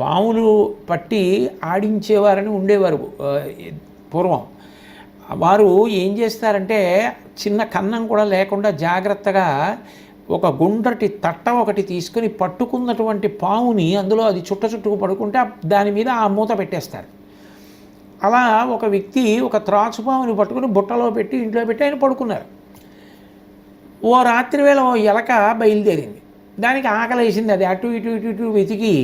పాములు పట్టి ఆడించేవారని ఉండేవారు పూర్వం. వారు ఏం చేస్తారంటే చిన్న కన్నం కూడా లేకుండా జాగ్రత్తగా ఒక గుండ్రటి తట్ట ఒకటి తీసుకొని పట్టుకున్నటువంటి పాముని అందులో అది చుట్ట చుట్టుకు పడుకుంటే దాని మీద ఆ మూత పెట్టేస్తారు. అలా ఒక వ్యక్తి ఒక త్రాచు పాముని పట్టుకుని బుట్టలో పెట్టి ఇంట్లో పెట్టి ఆయన పడుకున్నారు. ఓ రాత్రి వేళ ఓ ఎలక బయలుదేరింది. దానికి ఆకలి వేసింది అది. అటు ఇటు ఇటు ఇటు వెతికి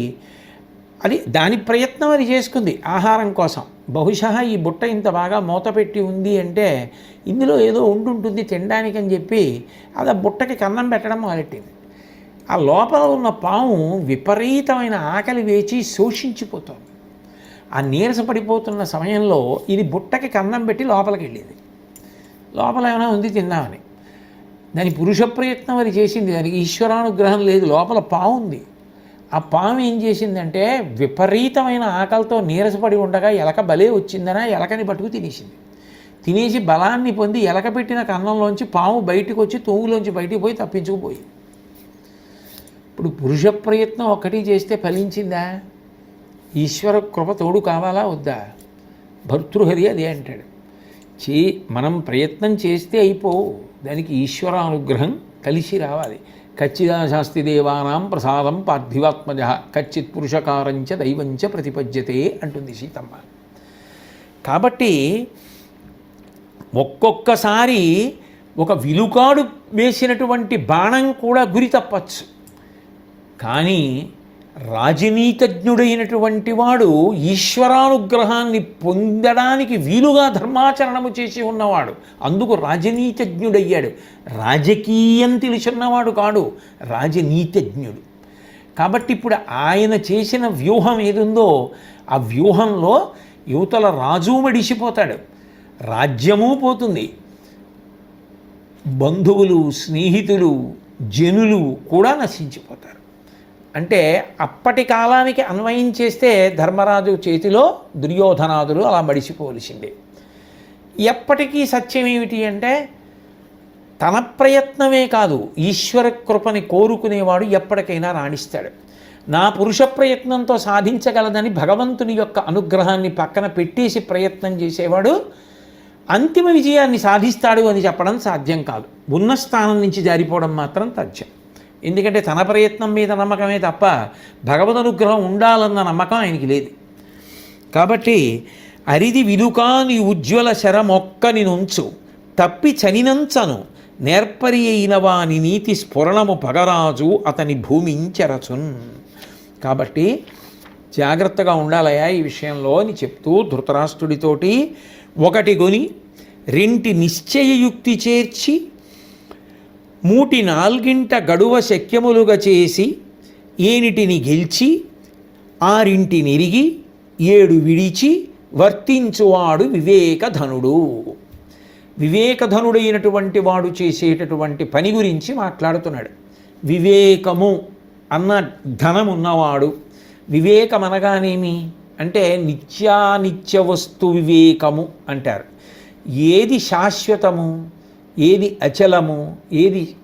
అది దాని ప్రయత్నం అది చేసుకుంది ఆహారం కోసం. బహుశా ఈ బుట్ట ఇంత బాగా మూత పెట్టి ఉంది అంటే ఇందులో ఏదో ఉండుంటుంది తినడానికి అని చెప్పి అది ఆ బుట్టకి కన్నం పెట్టడం మొదలెట్టింది. ఆ లోపల ఉన్న పాము విపరీతమైన ఆకలి వేచి శోషించిపోతుంది. ఆ నీరసపడిపోతున్న సమయంలో ఇది బుట్టకి కన్నం పెట్టి లోపలికి వెళ్ళింది. లోపల ఏమైనా ఉంది తిందామని. దాని పురుష ప్రయత్నం అది చేసింది. దానికి ఈశ్వరానుగ్రహం లేదు. లోపల పాము ఉంది. ఆ పాము ఏం చేసిందంటే విపరీతమైన ఆకలితో నీరసపడి ఉండగా ఎలక బలే వచ్చిందన ఎలకని పట్టుకు తినేసింది. తినేసి బలాన్ని పొంది ఎలక పెట్టిన కన్నంలోంచి పాము బయటకు వచ్చి తూగులోంచి బయటికి పోయి తప్పించుకుపోయింది. ఇప్పుడు పురుష ప్రయత్నం ఒక్కటి చేస్తే ఫలించిందా? ఈశ్వర కృప తోడు కావాలా వద్దా? భర్తృహరి అదే అంటాడు. చే మనం ప్రయత్నం చేస్తే అయిపోవు దానికి ఈశ్వర అనుగ్రహం కలిసి రావాలి. ఖచ్చిదా శాస్తి దేవానాం ప్రసాదం పార్థివాత్మజ కచ్చిత్ పురుషకారంచ దైవంచ ప్రతిపద్యతే అంటుంది సీతమ్మ. కాబట్టి ఒక్కొక్కసారి ఒక విలుకాడు వేసినటువంటి బాణం కూడా గురి తప్పచ్చు. కానీ రాజనీతజ్ఞుడైనటువంటి వాడు ఈశ్వరానుగ్రహాన్ని పొందడానికి వీలుగా ధర్మాచరణము చేసి ఉన్నవాడు. అందుకు రాజనీతజ్ఞుడయ్యాడు. రాజకీయం తెలిసిన్నవాడు కాడు. రాజనీతజ్ఞుడు. కాబట్టి ఇప్పుడు ఆయన చేసిన వ్యూహం ఏదుందో ఆ వ్యూహంలో యువతల రాజు మడిసిపోతాడు. రాజ్యము పోతుంది. బంధువులు స్నేహితులు జనులు కూడా నశించిపోతారు. అంటే అప్పటి కాలానికి అన్వయం చేస్తే ధర్మరాజు చేతిలో దుర్యోధనాదులు అలా మడిసిపోవలసిందే. ఎప్పటికీ సత్యం ఏమిటి అంటే తన ప్రయత్నమే కాదు ఈశ్వర కృపని కోరుకునేవాడు ఎప్పటికైనా రాణిస్తాడు. నా పురుష ప్రయత్నంతో సాధించగలదని భగవంతుని యొక్క అనుగ్రహాన్ని పక్కన పెట్టేసి ప్రయత్నం చేసేవాడు అంతిమ విజయాన్ని సాధిస్తాడు అని చెప్పడం సాధ్యం కాదు. ఉన్న స్థానం నుంచి జారిపోవడం మాత్రం తథ్యం. ఎందుకంటే తన ప్రయత్నం మీద నమ్మకమే తప్ప భగవద్ అనుగ్రహం ఉండాలన్న నమ్మకం ఆయనకి లేదు. కాబట్టి అరిది విలుకాని ఉజ్వల శరమొక్కని నుంచు తప్పి చనినంచను నేర్పరి అయిన వాని నీతి స్ఫురణము పగరాజు అతని భూమించరచున్ కాబట్టి జాగ్రత్తగా ఉండాలయా ఈ విషయంలో అని చెప్తూ ధృతరాష్ట్రుడితోటి ఒకటి కొని రెంటి నిశ్చయయుక్తి చేర్చి మూటి నాల్గింట గడువ శక్యములుగా చేసి ఏనిటిని గెలిచి ఆరింటి నిరిగి ఏడు విడిచి వర్తించువాడు వివేకధనుడు. వివేకధనుడైనటువంటి వాడు చేసేటటువంటి పని గురించి మాట్లాడుతున్నాడు. వివేకము అన్న ధనం ఉన్నవాడు వివేకం అనగానేమి అంటే నిత్యానిత్య వస్తు వివేకము అంటారు. ఏది శాశ్వతము? ఏది అచలము ఏది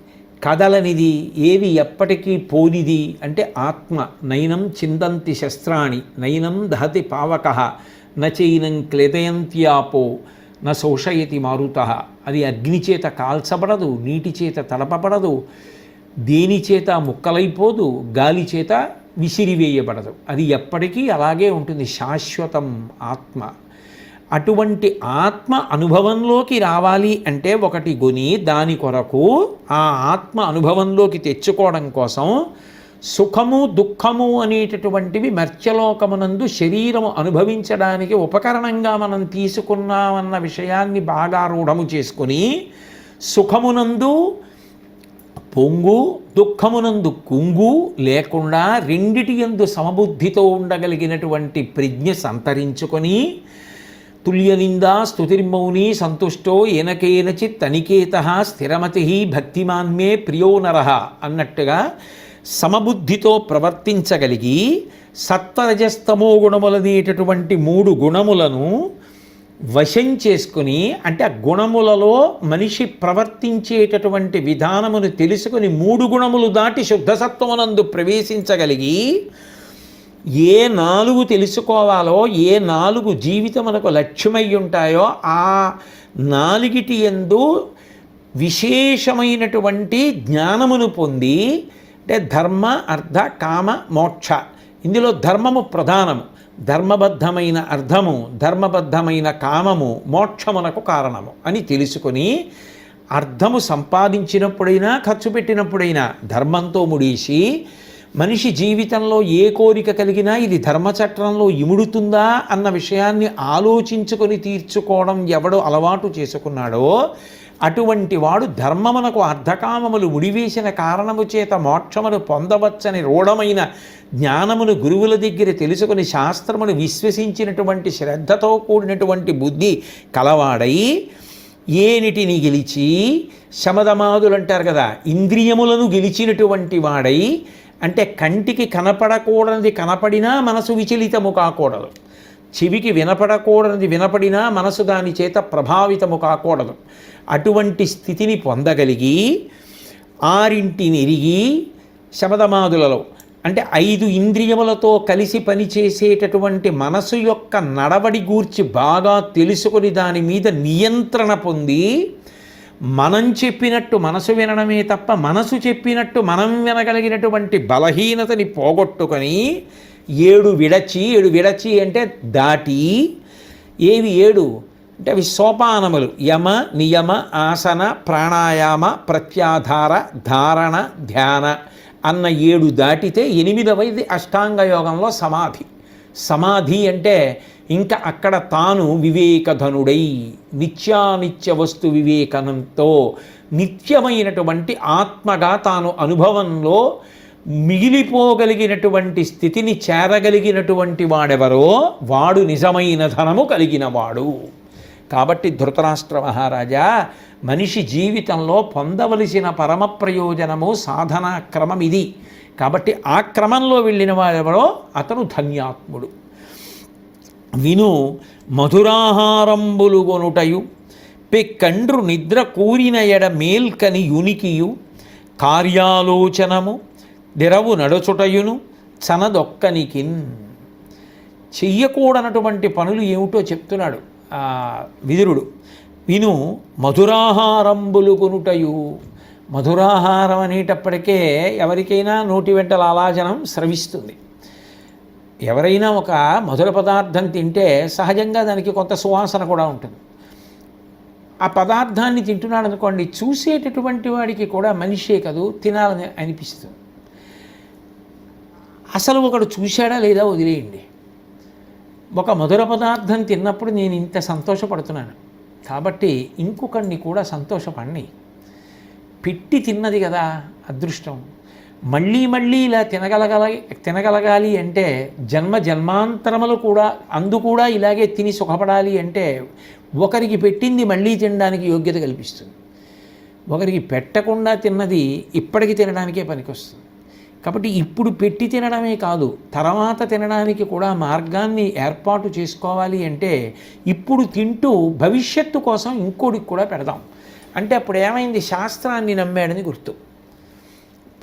కదలనిది ఏది ఎప్పటికీ పోనిది అంటే ఆత్మ. నయనం చిందంతి శస్త్రాణి నయనం దహతి పావక నచైనం క్లేదయంత్యాపో న శోషయతి మారుత. అది అగ్ని చేత కాల్చబడదు నీటి చేత తడపబడదు దేని చేత ముక్కలైపోదు గాలి చేత విసిరివేయబడదు. అది ఎప్పటికీ అలాగే ఉంటుంది. శాశ్వతం ఆత్మ. అటువంటి ఆత్మ అనుభవంలోకి రావాలి అంటే ఒకటి గుని దాని కొరకు ఆ ఆత్మ అనుభవంలోకి తెచ్చుకోవడం కోసం సుఖము దుఃఖము అనేటటువంటివి మర్త్యలోకమునందు శరీరము అనుభవించడానికి ఉపకరణంగా మనం తీసుకున్నామన్న విషయాన్ని బాగా రూఢము చేసుకుని సుఖమునందు పొంగు దుఃఖమునందు కుంగు లేకుండా రెండిటి యందు సమబుద్ధితో ఉండగలిగినటువంటి ప్రజ్ఞ సంతరించుకొని తుల్యనిందా స్తుతిర్మౌని సంతుష్టో ఏనకేనచిత్ తనికేత స్థిరమతి భక్తిమాన్మే ప్రియో నర అన్నట్టుగా సమబుద్ధితో ప్రవర్తించగలిగి సత్వరజస్తమో గుణములనేటటువంటి మూడు గుణములను వశం చేసుకుని అంటే ఆ గుణములలో మనిషి ప్రవర్తించేటటువంటి విధానమును తెలుసుకుని మూడు గుణములు దాటి శుద్ధసత్వమునందు ప్రవేశించగలిగి ఏ నాలుగు తెలుసుకోవాలో ఏ నాలుగు జీవితమునకు లక్ష్యమై ఉంటాయో ఆ నాలుగిటి ఎందు విశేషమైనటువంటి జ్ఞానమును పొంది అంటే ధర్మ అర్థ కామ మోక్ష. ఇందులో ధర్మము ప్రధానము. ధర్మబద్ధమైన అర్థము ధర్మబద్ధమైన కామము మోక్షమునకు కారణము అని తెలుసుకొని అర్థము సంపాదించినప్పుడైనా ఖర్చు పెట్టినప్పుడైనా ధర్మంతో ముడేసి మనిషి జీవితంలో ఏ కోరిక కలిగినా ఇది ధర్మచట్రంలో ఇముడుతుందా అన్న విషయాన్ని ఆలోచించుకొని తీర్చుకోవడం ఎవడు అలవాటు చేసుకున్నాడో అటువంటి వాడు ధర్మమునకు అర్ధకామములు ముడివేసిన కారణము చేత మోక్షమును పొందవచ్చని రూఢమైన జ్ఞానమును గురువుల దగ్గర తెలుసుకుని శాస్త్రమును విశ్వసించినటువంటి శ్రద్ధతో కూడినటువంటి బుద్ధి కలవాడై ఏనిటిని గెలిచి శమదమాదులు అంటారు కదా ఇంద్రియములను గెలిచినటువంటి వాడై అంటే కంటికి కనపడకూడనిది కనపడినా మనసు విచలితము కాకూడదు. చెవికి వినపడకూడనిది వినపడినా మనసు దాని చేత ప్రభావితము కాకూడదు. అటువంటి స్థితిని పొందగలిగి ఆరింటిని ఎరిగి శబదమాదులలో అంటే ఐదు ఇంద్రియములతో కలిసి పనిచేసేటటువంటి మనసు యొక్క నడవడి గూర్చి బాగా తెలుసుకొని దాని మీద నియంత్రణ పొంది మనం చెప్పినట్టు మనసు వినడమే తప్ప మనసు చెప్పినట్టు మనం వినగలిగినటువంటి బలహీనతని పోగొట్టుకొని ఏడు విడచి ఏడు విడచి అంటే దాటి ఏవి ఏడు? అంటే అవి సోపానములు. యమ నియమ ఆసన ప్రాణాయామ ప్రత్యాధార ధారణ ధ్యాన అన్న ఏడు దాటితే ఎనిమిదవది అష్టాంగ యోగంలో సమాధి. సమాధి అంటే ఇంకా అక్కడ తాను వివేకధనుడై నిత్యానిత్య వస్తు వివేకనంతో నిత్యమైనటువంటి ఆత్మగా తాను అనుభవంలో మిగిలిపోగలిగినటువంటి స్థితిని చేరగలిగినటువంటి వాడెవరో వాడు నిజమైన ధనము కలిగినవాడు. కాబట్టి ధృతరాష్ట్ర మహారాజా మనిషి జీవితంలో పొందవలసిన పరమ ప్రయోజనము సాధనా క్రమం ఇది కాబట్టి ఆ క్రమంలో వెళ్ళిన వారెవరో? అతను ధన్యాత్ముడు. విను మధురాహారంబులు కొనుటయు పెక్కండ్రు నిద్ర కూరిన ఎడ మేల్కని యునికియు కార్యాలోచనము దిరవు నడుచుటయును చనదొక్కనికి చెయ్యకూడనటువంటి పనులు ఏమిటో చెప్తున్నాడు విదురుడు. విను మధురాహారంబులు కొనుటయు. మధురాహారం అనేటప్పటికే ఎవరికైనా నోటి వెంట లాలాజనం స్రవిస్తుంది. ఎవరైనా ఒక మధుర పదార్థం తింటే సహజంగా దానికి కొంత సువాసన కూడా ఉంటుంది. ఆ పదార్థాన్ని తింటున్నాడు అనుకోండి చూసేటటువంటి వాడికి కూడా మనిషే కదూ తినాలని అనిపిస్తుంది. అసలు ఒకడు చూశాడా లేదా వదిలేయండి. ఒక మధుర పదార్థం తిన్నప్పుడు నేను ఇంత సంతోషపడుతున్నాను. కాబట్టి ఇంకొకడిని కూడా సంతోషపడిని పెట్టి తిన్నది కదా అదృష్టం. మళ్ళీ మళ్ళీ ఇలా తినగలగల తినగలగాలి అంటే జన్మ జన్మాంతరములు కూడా అందు కూడా ఇలాగే తిని సుఖపడాలి అంటే ఒకరికి పెట్టింది మళ్ళీ తినడానికి యోగ్యత కల్పిస్తుంది. ఒకరికి పెట్టకుండా తిన్నది ఇప్పటికి తినడానికే పనికొస్తుంది. కాబట్టి ఇప్పుడు పెట్టి తినడమే కాదు తర్వాత తినడానికి కూడా మార్గాన్ని ఏర్పాటు చేసుకోవాలి అంటే ఇప్పుడు తింటూ భవిష్యత్తు కోసం ఇంకోటికి కూడా పెడదాం. అంటే అప్పుడు ఏమైంది? శాస్త్రాన్ని నమ్మాడని గుర్తు.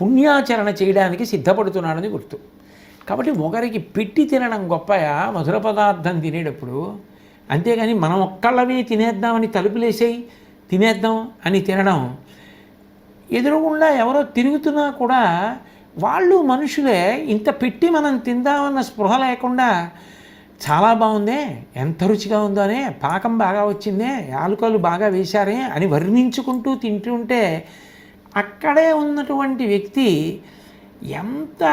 పుణ్యాచరణ చేయడానికి సిద్ధపడుతున్నాడని గుర్తు. కాబట్టి ఒకరికి పెట్టి తినడం గొప్పయా? మధుర పదార్థం తినేటప్పుడు? అంతేగాని మనం ఒక్కళ్ళమే తినేద్దామని తలుపులేసేయి తినేద్దాం అని తినడం. ఎదురుగుండా ఎవరో తిరుగుతున్నా కూడా వాళ్ళు మనుషులే ఇంత పెట్టి మనం తిందామన్న స్పృహ లేకుండా చాలా బాగుందే. ఎంత రుచిగా ఉందోనే పాకం బాగా వచ్చిందే. యాలుకలు బాగా వేశారే అని వర్ణించుకుంటూ తింటుంటే అక్కడే ఉన్నటువంటి వ్యక్తి ఎంత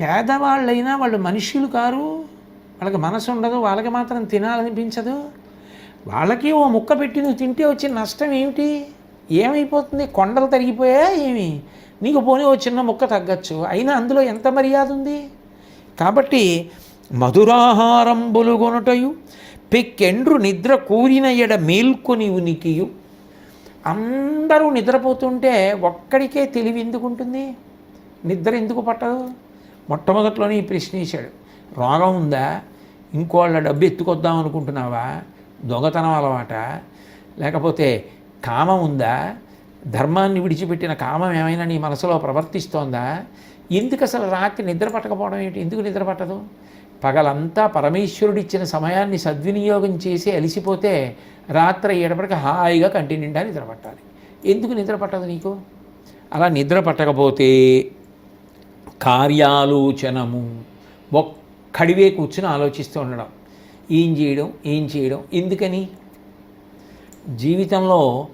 పేదవాళ్ళైనా వాళ్ళు మనుషులు కారు. వాళ్ళకి మనసు ఉండదు. వాళ్ళకి మాత్రం తినాలనిపించదు. వాళ్ళకి ఓ ముక్క పెట్టి నువ్వు తింటే వచ్చిన నష్టం ఏమిటి? ఏమైపోతుంది? కొండలు తరిగిపోయా ఏమి? నీకు పోనీ ఓ చిన్న ముక్క తగ్గచ్చు. అయినా అందులో ఎంత మర్యాద ఉంది? కాబట్టి మధురాహారంబులుగొనుటయు పెక్కెండ్రు నిద్ర కూరిన ఎడ మేల్కొని ఉనికియు. అందరూ నిద్రపోతుంటే ఒక్కడికే తెలివి ఎందుకు ఉంటుంది నిద్ర ఎందుకు పట్టదు? మొట్టమొదట్లోనే ఈ ప్రశ్న వేశాడు. రోగం ఉందా? ఇంకోళ్ళ డబ్బు ఎత్తుకొద్దాం అనుకుంటున్నావా? దొంగతనం అలవాట? లేకపోతే కామం ఉందా? ధర్మాన్ని విడిచిపెట్టిన కామం ఏమైనా నీ మనసులో ప్రవర్తిస్తోందా? ఎందుకు అసలు రాత్రి నిద్ర పట్టకపోవడం ఏంటి? ఎందుకు నిద్ర పట్టదు? పగలంతా పరమేశ్వరుడు ఇచ్చిన సమయాన్ని సద్వినియోగం చేసి అలిసిపోతే రాత్రి అయ్యేటప్పటికి హాయిగా కంటి నిండా నిద్ర పట్టాలి ఎందుకు నిద్ర పట్టదు నీకు? అలా నిద్ర పట్టకపోతే కార్యాలోచనము ఒక్కడివే కూర్చుని ఆలోచిస్తూ ఉండడం. ఏం చేయడం? ఏం చేయడం? ఎందుకని? జీవితంలో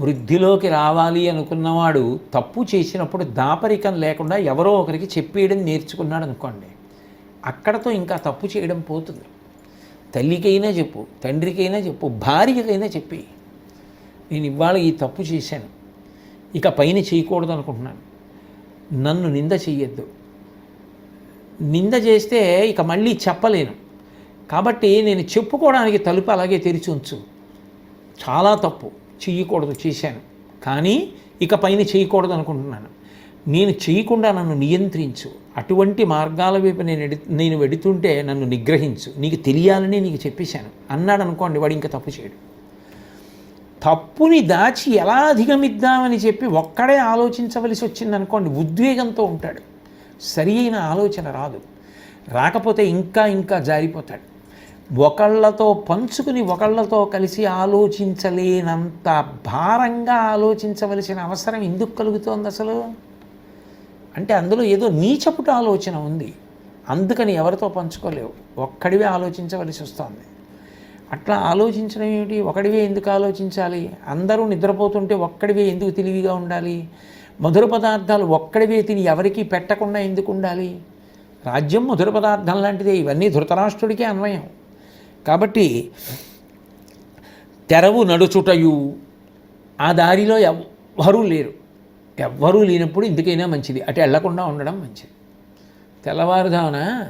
వృద్ధిలోకి రావాలి అనుకున్నవాడు తప్పు చేసినప్పుడు దాపరికం లేకుండా ఎవరో ఒకరికి చెప్పేయడం నేర్చుకున్నాడు అనుకోండి అక్కడతో ఇంకా తప్పు చేయడం పోతుంది. తల్లికైనా చెప్పు తండ్రికైనా చెప్పు భార్యకైనా చెప్పి నేను ఇవాళ ఈ తప్పు చేశాను ఇక పైన చేయకూడదు అనుకుంటున్నాను. నన్ను నింద చెయ్యొద్దు. నింద చేస్తే ఇక మళ్ళీ చెప్పలేను. కాబట్టి నేను చెప్పుకోవడానికి తలుపు అలాగే తెరిచి ఉంచు. చాలా తప్పు చెయ్యకూడదు చేశాను. కానీ ఇక పైన చేయకూడదు అనుకుంటున్నాను. నేను చేయకుండా నన్ను నియంత్రించు. అటువంటి మార్గాల వైపు నేను ఎడి నేను వెడుతుంటే నన్ను నిగ్రహించు. నీకు తెలియాలని నీకు చెప్పేశాను. అన్నాడు అనుకోండి వాడు ఇంకా తప్పు చేయడు. తప్పుని దాచి ఎలా అధిగమిద్దామని చెప్పి ఒక్కడే ఆలోచించవలసి వచ్చింది అనుకోండి ఉద్వేగంతో ఉంటాడు. సరి అయిన ఆలోచన రాదు. రాకపోతే ఇంకా ఇంకా జారిపోతాడు. ఒకళ్ళతో పంచుకుని ఒకళ్ళతో కలిసి ఆలోచించలేనంత భారంగా ఆలోచించవలసిన అవసరం ఎందుకు కలుగుతోంది అసలు? అంటే అందులో ఏదో నీచపుట ఆలోచన ఉంది. అందుకని ఎవరితో పంచుకోలేవు. ఒక్కడివే ఆలోచించవలసి వస్తుంది. అట్లా ఆలోచించడం ఏమిటి? ఒకడివే ఎందుకు ఆలోచించాలి? అందరూ నిద్రపోతుంటే ఒక్కడివే ఎందుకు తెలివిగా ఉండాలి? మధుర పదార్థాలు ఒక్కడివే తిని ఎవరికీ పెట్టకుండా ఎందుకు ఉండాలి? రాజ్యం మధుర పదార్థం లాంటిదే. ఇవన్నీ ధృతరాష్ట్రుడికే అన్వయం. కాబట్టి తెరవు నడుచుటయు ఆ దారిలో ఎవ్వరూ లేరు. ఎవ్వరూ లేనప్పుడు ఇంతకైనా మంచిది. అటు వెళ్ళకుండా ఉండడం మంచిది. తెల్లవారుజామున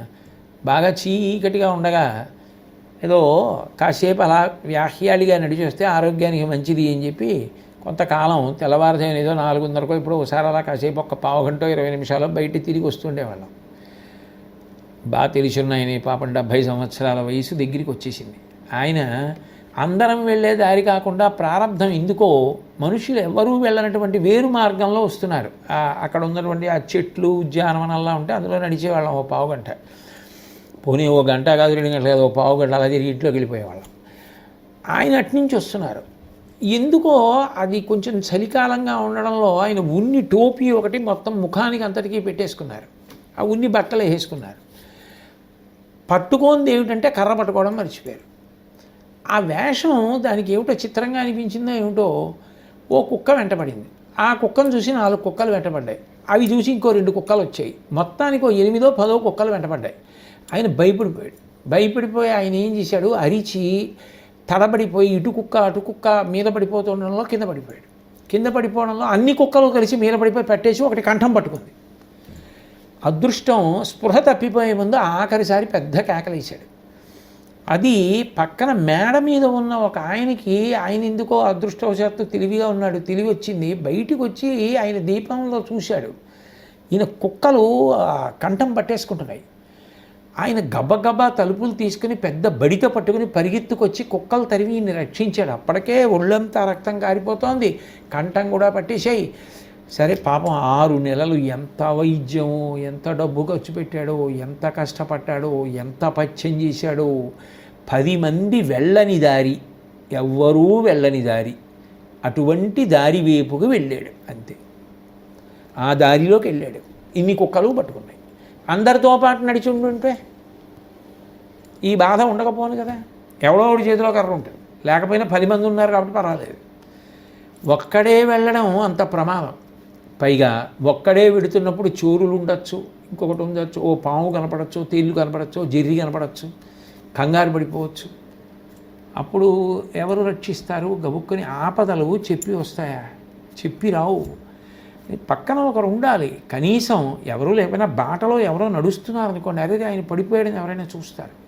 బాగా చీకటిగా ఉండగా ఏదో కాసేపు అలా వ్యాహ్యాలిగా నడిచేస్తే ఆరోగ్యానికి మంచిది అని చెప్పి కొంతకాలం తెల్లవారుజామున ఏదో నాలుగున్నరకో ఇప్పుడు ఒకసారి అలా కాసేపు ఒక పావు గంట ఇరవై నిమిషాలు బయట తిరిగి వస్తుండేవాళ్ళం. బాగా తెలిసిన ఆయన పాపం డెబ్భై సంవత్సరాల వయసు దగ్గరికి వచ్చేసింది. ఆయన అందరం వెళ్ళే దారి కాకుండా ప్రారంధం ఎందుకో మనుషులు ఎవరూ వెళ్ళనటువంటి వేరు మార్గంలో వస్తున్నారు. అక్కడ ఉన్నటువంటి ఆ చెట్లు ఉద్యానవనంలా ఉంటే అందులో నడిచేవాళ్ళం ఓ పావు గంట. పోనీ ఓ గంట కాదు రెండు గంటలు కాదు ఓ పావు గంట అలా తిరిగి ఇంట్లోకి వెళ్ళిపోయేవాళ్ళం. ఆయన అట్నుంచి వస్తున్నారు. ఎందుకో అది కొంచెం చలికాలంగా ఉండడంలో ఆయన ఉన్ని టోపీ ఒకటి మొత్తం ముఖానికి అంతటికీ పెట్టేసుకున్నారు. ఆ ఉన్ని బట్టలు వేసుకున్నారు. పట్టుకోంది ఏమిటంటే కర్ర పట్టుకోవడం మర్చిపోయారు. ఆ వేషం దానికి ఏమిటో చిత్రంగా అనిపించిందో ఏమిటో ఓ కుక్క వెంటబడింది. ఆ కుక్కను చూసి నాలుగు కుక్కలు వెంటబడ్డాయి. అవి చూసి ఇంకో రెండు కుక్కలు వచ్చాయి. మొత్తానికి ఓ ఎనిమిదో పదో కుక్కలు వెంటబడ్డాయి. ఆయన భయపడిపోయాడు. భయపడిపోయి ఆయన ఏం చేశాడు? అరిచి తడబడిపోయి ఇటు కుక్క అటు కుక్క మీద పడిపోతుండడంలో కింద పడిపోయాడు. కింద పడిపోవడంలో అన్ని కుక్కలు కలిసి మీద పడిపోయి పెట్టేసి ఒకటి కంఠం పట్టుకుంది. అదృష్టం స్పృహ తప్పిపోయే ముందు ఆఖరిసారి పెద్ద కేకలేశాడు. అది పక్కన మేడ మీద ఉన్న ఒక ఆయనకి ఆయన ఎందుకో అదృష్టవశాత్తు తెలివిగా ఉన్నాడు తెలివి వచ్చింది. బయటికి వచ్చి ఆయన దీపంలో చూశాడు. ఈయన కుక్కలు కంఠం పట్టేసుకుంటున్నాయి. ఆయన గబగబా తలుపులు తీసుకుని పెద్ద బడిత పట్టుకుని పరిగెత్తుకొచ్చి కుక్కలు తరివి రక్షించాడు. అప్పటికే ఒళ్ళంతా రక్తం కారిపోతోంది. కంఠం కూడా పట్టేసాయి సరే పాపం ఆరు నెలలు ఎంత వైద్యమో ఎంత డబ్బు ఖర్చు పెట్టాడో ఎంత కష్టపడ్డాడో ఎంత పచ్చం చేశాడో పది మంది వెళ్ళని దారి ఎవ్వరూ వెళ్ళని దారి అటువంటి దారి వైపుకు వెళ్ళాడు అంతే. ఆ దారిలోకి వెళ్ళాడు. ఇన్ని కుక్కలు పట్టుకున్నాయి. అందరితో పాటు నడిచి ఉంటుంటే ఈ బాధ ఉండకపోను కదా. ఎవడో ఒకటి చేతిలో కర్ర ఉంటుంది. లేకపోయినా పది మంది ఉన్నారు కాబట్టి పర్వాలేదు. ఒక్కడే వెళ్ళడం అంత ప్రమాదం. పైగా ఒక్కడే విడుతున్నప్పుడు చోరులు ఉండొచ్చు ఇంకొకటి ఉండొచ్చు. ఓ పాము కనపడచ్చు తేళ్ళు కనపడచ్చు జెర్రి కనపడచ్చు కంగారు పడిపోవచ్చు. అప్పుడు ఎవరు రక్షిస్తారు? గబుక్కుని ఆపదలు చెప్పి వస్తాయా? చెప్పి రావు. పక్కన ఒకరు ఉండాలి. కనీసం ఎవరు లేకపోయినా బాటలో ఎవరో నడుస్తున్నారు అనుకోండి. అదే ఆయన పడిపోయాడని ఎవరైనా చూస్తారు.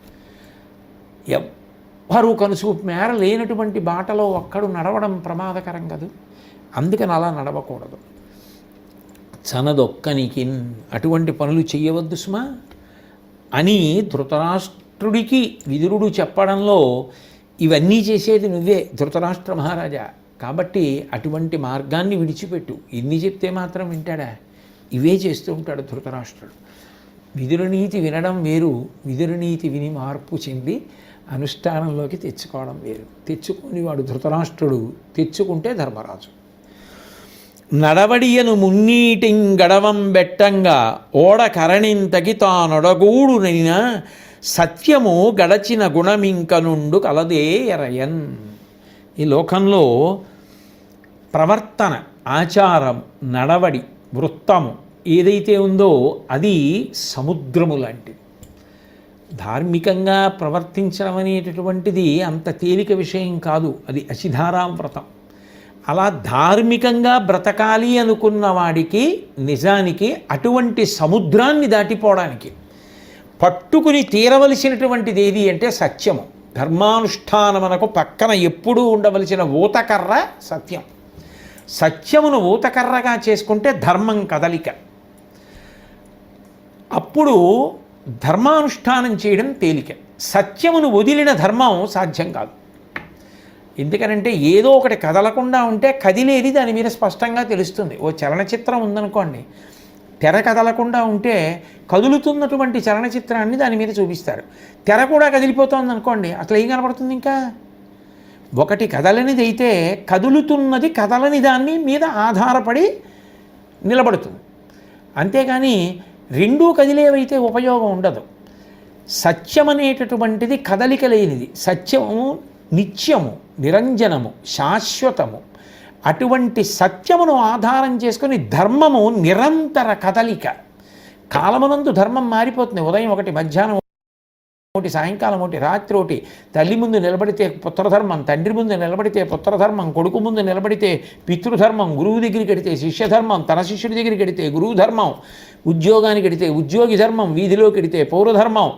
ఎవ్వరు కనుసూపు మేర లేనటువంటి బాటలో ఒక్కడు నడవడం ప్రమాదకరం కదా? అందుకని అలా నడవకూడదు. చనదొక్కనికి అటువంటి పనులు చేయవద్దు సుమా. అని ధృతరాష్ట్రుడికి విదురుడు చెప్పడంలో ఇవన్నీ చేసేది నువ్వే ధృతరాష్ట్ర మహారాజా. కాబట్టి అటువంటి మార్గాన్ని విడిచిపెట్టు. ఇన్ని చెప్తే మాత్రం వింటాడా? ఇవే చేస్తూ ఉంటాడు ధృతరాష్ట్రుడు. విదురునీతి వినడం వేరు విదురునీతి విని మార్పు చెంది అనుష్ఠానంలోకి తెచ్చుకోవడం వేరు. తెచ్చుకుని వాడు ధృతరాష్ట్రుడు తెచ్చుకుంటే ధర్మరాజు. నడవడియను మున్నీటిం గడవం బెట్టంగా ఓడ కరణింతకి తానొడగూడునైన సత్యము గడచిన గుణమింకనుండు కలదే ఎరయన్. ఈ లోకంలో ప్రవర్తన ఆచారం నడవడి వృత్తము ఏదైతే ఉందో అది సముద్రము లాంటిది. ధార్మికంగా ప్రవర్తించడం అనేటటువంటిది అంత తేలిక విషయం కాదు. అది అసిధారావ్రతం అలా ధార్మికంగా బ్రతకాలి అనుకున్న వాడికి నిజానికి అటువంటి సముద్రాన్ని దాటిపోవడానికి పట్టుకుని తీరవలసినటువంటిది ఏది అంటే సత్యము. ధర్మానుష్ఠానమునకు పక్కన ఎప్పుడూ ఉండవలసిన ఊతకర్ర సత్యం. సత్యమును ఊతకర్రగా చేసుకుంటే ధర్మం కదలిక. అప్పుడు ధర్మానుష్ఠానం చేయడం తేలిక. సత్యమును వదిలిన ధర్మం సాధ్యం కాదు. ఎందుకనంటే ఏదో ఒకటి కదలకుండా ఉంటే కదిలేది దాని మీద స్పష్టంగా తెలుస్తుంది. ఓ చలనచిత్రం ఉందనుకోండి తెర కదలకుండా ఉంటే కదులుతున్నటువంటి చలనచిత్రాన్ని దాని మీద చూపిస్తారు. తెర కూడా కదిలిపోతుంది అనుకోండి అసలు ఏం కనపడుతుంది ఇంకా? ఒకటి కదలనిది అయితే కదులుతున్నది కదలని దాన్ని మీద ఆధారపడి నిలబడుతుంది. అంతేగాని రెండూ కదిలేవైతే ఉపయోగం ఉండదు. సత్యం అనేటటువంటిది కదలిక లేనిది సత్యము నిత్యము నిరంజనము శాశ్వతము. అటువంటి సత్యమును ఆధారం చేసుకుని ధర్మము నిరంతర కదలిక. కాలమునందు ధర్మం మారిపోతుంది. ఉదయం ఒకటి మధ్యాహ్నం ఒకటి సాయంకాలం ఒకటి రాత్రి ఒకటి. తల్లి ముందు నిలబడితే పుత్రధర్మం తండ్రి ముందు నిలబడితే పుత్రధర్మం కొడుకు ముందు నిలబడితే పితృధర్మం గురువు దగ్గరికి వెడితే శిష్యధర్మం తన శిష్యుడి దగ్గరికి వెడితే గురువు ధర్మం ఉద్యోగానికి వెడితే ఉద్యోగి ధర్మం వీధిలోకి వెడితే పౌరధర్మం.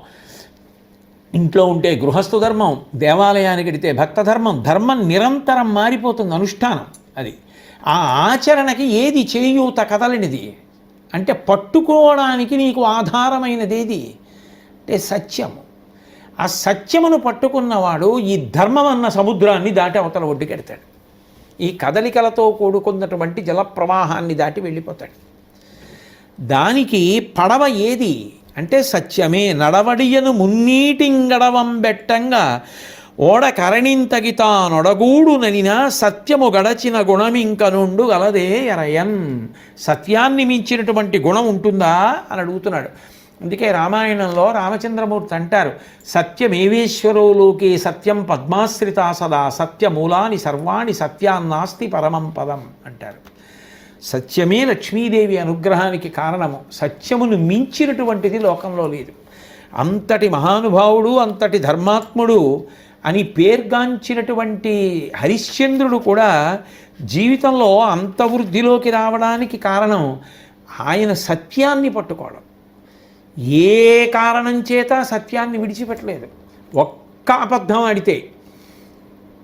ఇంట్లో ఉంటే గృహస్థు ధర్మం దేవాలయానికి వెడితే భక్త ధర్మం ధర్మం నిరంతరం మారిపోతుంది అనుష్ఠానం అది. ఆ ఆచరణకి ఏది చేయూత కదలనిది? అంటే పట్టుకోవడానికి నీకు ఆధారమైనది ఏది అంటే సత్యము. ఆ సత్యమును పట్టుకున్నవాడు ఈ ధర్మం అన్న సముద్రాన్ని దాటి అవతల ఒడ్డుకెడతాడు ఈ కదలికలతో కూడుకున్నటువంటి జల ప్రవాహాన్ని దాటి వెళ్ళిపోతాడు. దానికి పడవ ఏది? అంటే సత్యమే నడవడియను మున్నీటింగడవంబెట్టంగా ఓడ ఓడ కరణింతగితా నొడగూడుననిన సత్యము గడచిన గుణమింకనుండు గలదే ఎరయన్. సత్యాన్ని మించినటువంటి గుణం ఉంటుందా అని అడుగుతున్నాడు. అందుకే రామాయణంలో రామచంద్రమూర్తి అంటారు సత్యమేవేశ్వరోలోకే సత్యం పద్మాశ్రితా సదా సత్యమూలాని సర్వాణి సత్యాన్నాస్తి పరమం పదం అంటారు. సత్యమే లక్ష్మీదేవి అనుగ్రహానికి కారణము. సత్యమును మించినటువంటిది లోకంలో లేదు. అంతటి మహానుభావుడు అంతటి ధర్మాత్ముడు అని పేర్గాంచినటువంటి హరిశ్చంద్రుడు కూడా జీవితంలో అంత వృద్ధిలోకి రావడానికి కారణం ఆయన సత్యాన్ని పట్టుకోవడం. ఏ కారణం చేత సత్యాన్ని విడిచిపెట్టలేదు. ఒక్క అబద్ధం ఆడితే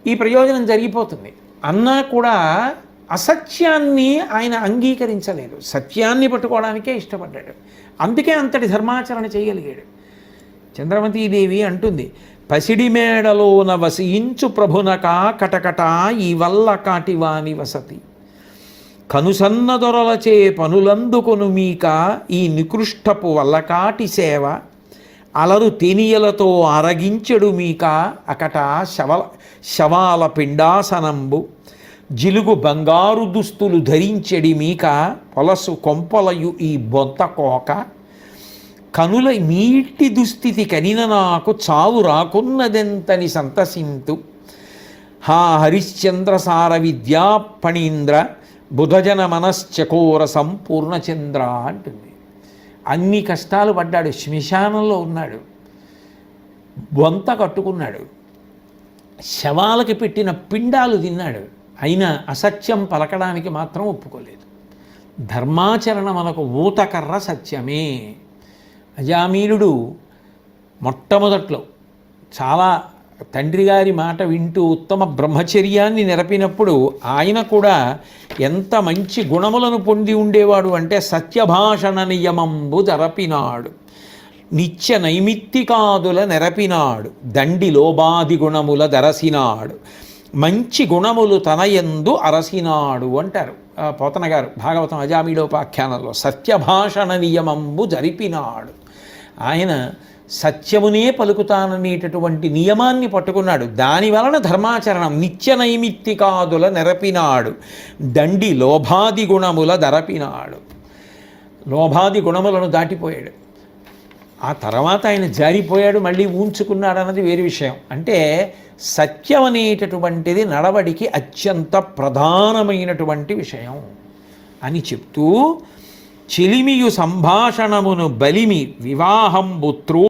ఈ ప్రయోజనం జరిగిపోతుంది. అన్నా కూడా అసత్యాన్ని ఆయన అంగీకరించలేదు. సత్యాన్ని పట్టుకోవడానికే ఇష్టపడ్డాడు. అందుకే అంతటి ధర్మాచరణ చేయగలిగాడు. చంద్రమతీదేవి అంటుంది పసిడి మేడలోన వసించు ప్రభునక కటకట ఈ వల్ల కాటివాని వసతి. కనుసన్న దొరలచే పనులందుకొను మీక ఈ నికృష్టపు వల్లకాటి సేవ. అలరు తేనియలతో అరగించెడు మీక అకట శవ శవాల పిండాసనంబు. జిలుగు బంగారు దుస్తులు ధరించెడి మీక పొలసు కొంపలయు ఈ బొంత కోక కనుల మీటి దుస్థితి కనిన నాకు చావు రాకున్నదెంతని సంతసింతు. హా హరిశ్చంద్రసార విద్యా పణీంద్ర బుధజన మనశ్చకోర సంపూర్ణచంద్ర అంటుంది. అన్ని కష్టాలు పడ్డాడు శ్మశానంలో ఉన్నాడు. బొంత కట్టుకున్నాడు. శవాలకి పెట్టిన పిండాలు తిన్నాడు. అయినా అసత్యం పలకడానికి మాత్రం ఒప్పుకోలేదు. ధర్మాచరణ మనకు ఊతకర్ర సత్యమే. అజామీలుడు మొట్టమొదట్లో చాలా తండ్రి గారి మాట వింటూ ఉత్తమ బ్రహ్మచర్యాన్ని నెరపినప్పుడు ఆయన కూడా ఎంత మంచి గుణములను పొంది ఉండేవాడు అంటే సత్యభాషణ నియమంబు జరపినాడు. నిత్య నైమిత్తికాదుల నెరపినాడు. దండి లోబాది గుణముల దరసినాడు. మంచి గుణములు తనయందు అరసినాడు అంటారు. ఆ, పోతన గారు భాగవతం అజామీడోపాఖ్యానంలో సత్యభాషణ నియమంబు జరిపినాడు. ఆయన సత్యమునే పలుకుతాననేటటువంటి నియమాన్ని పట్టుకున్నాడు. దాని వలన ధర్మాచరణం నిత్య నైమిత్తికాదుల నెరపినాడు. దండి లోభాది గుణముల దరపినాడు. లోభాది గుణములను దాటిపోయాడు. ఆ తర్వాత ఆయన జారిపోయాడు మళ్ళీ ఊంచుకున్నాడు అన్నది వేరే విషయం. అంటే సత్యం అనేటటువంటిది నడవడికి అత్యంత ప్రధానమైనటువంటి విషయం. అని చెప్తూ చెలిమియు సంభాషణమును బలిమి వివాహంబు త్రో